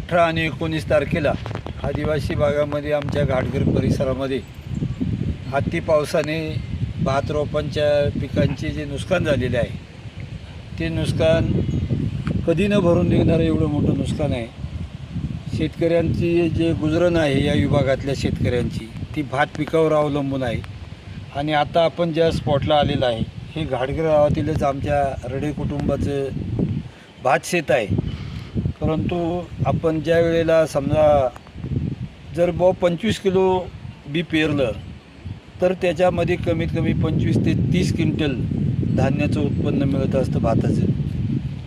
अठरा आणि एकोणीस तारखेला आदिवासी भागामध्ये आमच्या घाटघर परिसरामध्ये अति पावसाने भात रोपांच्या पिकांचे जे नुकसान झालेले आहे ते नुकसान कधी न भरून निघणारं एवढं मोठं नुकसान आहे. शेतकऱ्यांची जे गुजरण आहे या विभागातल्या शेतकऱ्यांची ती भात पिकावर अवलंबून आहे. आणि आता आपण ज्या स्पॉटला आलेलं आहे हे घाटघर गावातीलच आमच्या रडे कुटुंबाचं भात शेत आहे. परंतु आपण ज्या वेळेला समजा जर ब पंचवीस किलो बी पेरलं तर त्याच्यामध्ये कमीत कमी पंचवीस ते तीस क्विंटल धान्याचं उत्पन्न मिळत असतं भाताचं.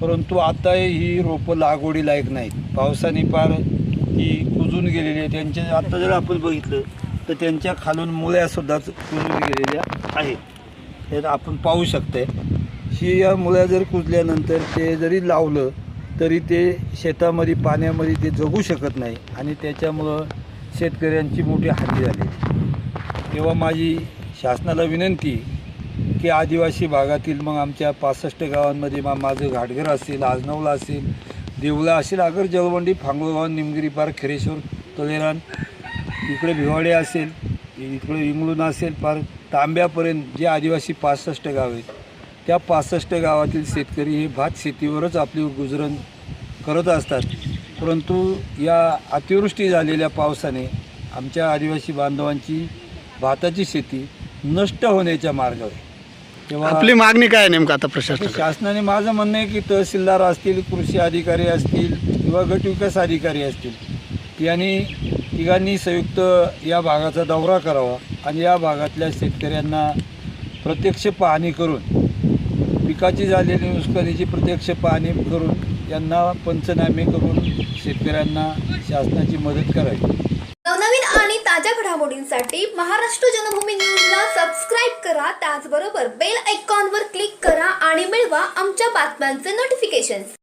परंतु आता ही रोपं लागवडी लायक नाहीत. पावसाने पार ती कुजून गेलेली आहे. त्यांच्या आता जर आपण बघितलं तर त्यांच्या खालून मुळ्यासुद्धा कुजून गेलेल्या आहेत. हे आपण पाहू शकतोय. ही या मुळ्या जर कुजल्यानंतर ते जरी लावलं तरी ते शेतामध्ये पाण्यामध्ये ते जगू शकत नाही आणि त्याच्यामुळं शेतकऱ्यांची मोठी हानी झाली. तेव्हा माझी शासनाला विनंती की आदिवासी भागातील मग आमच्या पासष्ट गावांमध्ये मग माझं घाटघर असेल आजनवला असेल देवला असेल आगर जळवंडी फांगोगाव निमगिरी पार खेरेश्वर तळेरान इकडे भिवाडे असेल इकडे इंगळून असेल पार तांब्यापर्यंत जे आदिवासी पासष्ट गाव आहेत त्या पासष्ट गावातील शेतकरी हे भात शेतीवरच आपली गुजरण करत असतात परंतु या अतिवृष्टी झालेल्या पावसाने आमच्या आदिवासी बांधवांची भाताची शेती नष्ट होण्याच्या मार्गावर. तेव्हा आपली मागणी काय नेमकं आता प्रशासनाकडे शासनाने माझं म्हणणं आहे की तहसीलदार असतील कृषी अधिकारी असतील किंवा गट विकास अधिकारी असतील यांनी तिघांनी संयुक्त या भागाचा दौरा करावा आणि या भागातल्या शेतकऱ्यांना प्रत्यक्ष पाहणी करून पिकाची झालेली नुकसानीची प्रत्यक्ष पाहणी करून यांना पंचनामे करून शेतकऱ्यांना शासनाची मदत करावी. नवनवीन आणि ताज्या घडामोडींसाठी महाराष्ट्र जनभूमी न्यूजला सबस्क्राईब करा. त्याचबरोबर बेल आयकॉनवर क्लिक करा आणि मिळवा आमच्या बातम्यांचे नोटिफिकेशन्स